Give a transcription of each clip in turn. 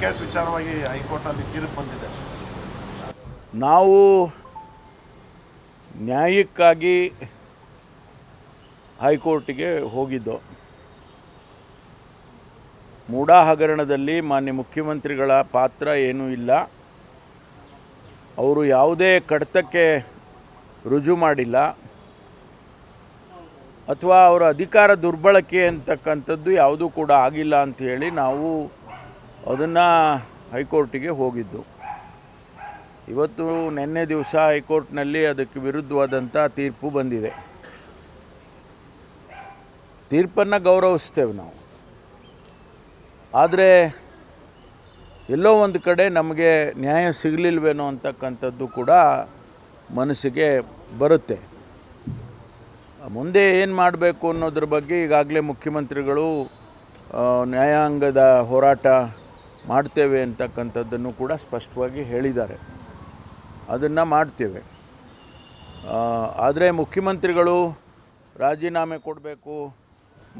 Case ವಿಚಾರವಾಗಿ ಹೈಕೋರ್ಟಲ್ಲಿ ತೀರ್ಪು ಬಂದಿದೆ. ನಾವು ನ್ಯಾಯಕ್ಕಾಗಿ ಹೈಕೋರ್ಟಿಗೆ ಹೋಗಿದ್ದು. ಮೂಡಾ ಹಗರಣದಲ್ಲಿ ಮಾನ್ಯ ಮುಖ್ಯಮಂತ್ರಿಗಳ ಪಾತ್ರ ಏನೂ ಇಲ್ಲ. ಅವರು ಯಾವುದೇ ಕಡತಕ್ಕೆ ರುಜು ಮಾಡಿಲ್ಲ. ಅಥವಾ ಅವರ ಅಧಿಕಾರ ದುರ್ಬಳಕೆ ಅಂತಕ್ಕಂಥದ್ದು ಯಾವುದೂ ಕೂಡ ಆಗಿಲ್ಲ ಅಂತ ಹೇಳಿ ನಾವು ಅದನ್ನು ಹೈಕೋರ್ಟಿಗೆ ಹೋಗಿದ್ದು. ಇವತ್ತು ನಿನ್ನೆ ದಿವಸ ಹೈಕೋರ್ಟ್ನಲ್ಲಿ ಅದಕ್ಕೆ ವಿರುದ್ಧವಾದಂಥ ತೀರ್ಪು ಬಂದಿದೆ. ತೀರ್ಪನ್ನು ಗೌರವಿಸ್ತೇವೆ ನಾವು. ಆದರೆ ಎಲ್ಲೋ ಒಂದು ಕಡೆ ನಮಗೆ ನ್ಯಾಯ ಸಿಗಲಿಲ್ವೇನೋ ಅಂತಕ್ಕಂಥದ್ದು ಕೂಡ ಮನಸ್ಸಿಗೆ ಬರುತ್ತೆ. ಮುಂದೆ ಏನು ಮಾಡಬೇಕು ಅನ್ನೋದ್ರ ಬಗ್ಗೆ ಈಗಾಗಲೇ ಮುಖ್ಯಮಂತ್ರಿಗಳು ನ್ಯಾಯಾಂಗದ ಹೋರಾಟ ಮಾಡ್ತೇವೆ ಅಂತಕ್ಕಂಥದ್ದನ್ನು ಕೂಡ ಸ್ಪಷ್ಟವಾಗಿ ಹೇಳಿದ್ದಾರೆ. ಅದನ್ನು ಮಾಡ್ತೇವೆ. ಆದರೆ ಮುಖ್ಯಮಂತ್ರಿಗಳು ರಾಜೀನಾಮೆ ಕೊಡಬೇಕು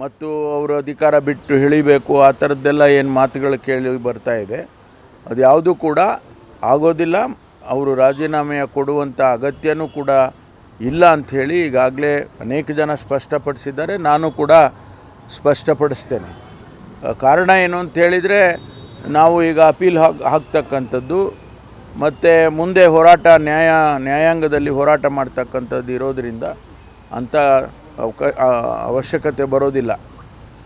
ಮತ್ತು ಅವರು ಅಧಿಕಾರ ಬಿಟ್ಟು ಇಳಿಬೇಕು, ಆ ಥರದ್ದೆಲ್ಲ ಏನು ಮಾತುಗಳು ಕೇಳಿ ಬರ್ತಾ ಇದೆ. ಅದು ಯಾವುದೂ ಕೂಡ ಆಗೋದಿಲ್ಲ. ಅವರು ರಾಜೀನಾಮೆಯ ಕೊಡುವಂಥ ಅಗತ್ಯನೂ ಕೂಡ ಇಲ್ಲ ಅಂಥೇಳಿ ಈಗಾಗಲೇ ಅನೇಕ ಜನ ಸ್ಪಷ್ಟಪಡಿಸಿದ್ದಾರೆ. ನಾನು ಕೂಡ ಸ್ಪಷ್ಟಪಡಿಸ್ತೇನೆ. ಕಾರಣ ಏನು ಅಂತೇಳಿದರೆ ನಾವು ಈಗ ಅಪೀಲ್ ಹಾಕ್, ಹಾಕ್ತಕ್ಕಂಥದ್ದು ಮತ್ತು ಮುಂದೆ ಹೋರಾಟ ನ್ಯಾಯ, ನ್ಯಾಯಾಂಗದಲ್ಲಿ ಹೋರಾಟ ಮಾಡ್ತಕ್ಕಂಥದ್ದು ಇರೋದರಿಂದ ಅಂಥ ಅವಕ ಅವಶ್ಯಕತೆ ಬರೋದಿಲ್ಲ.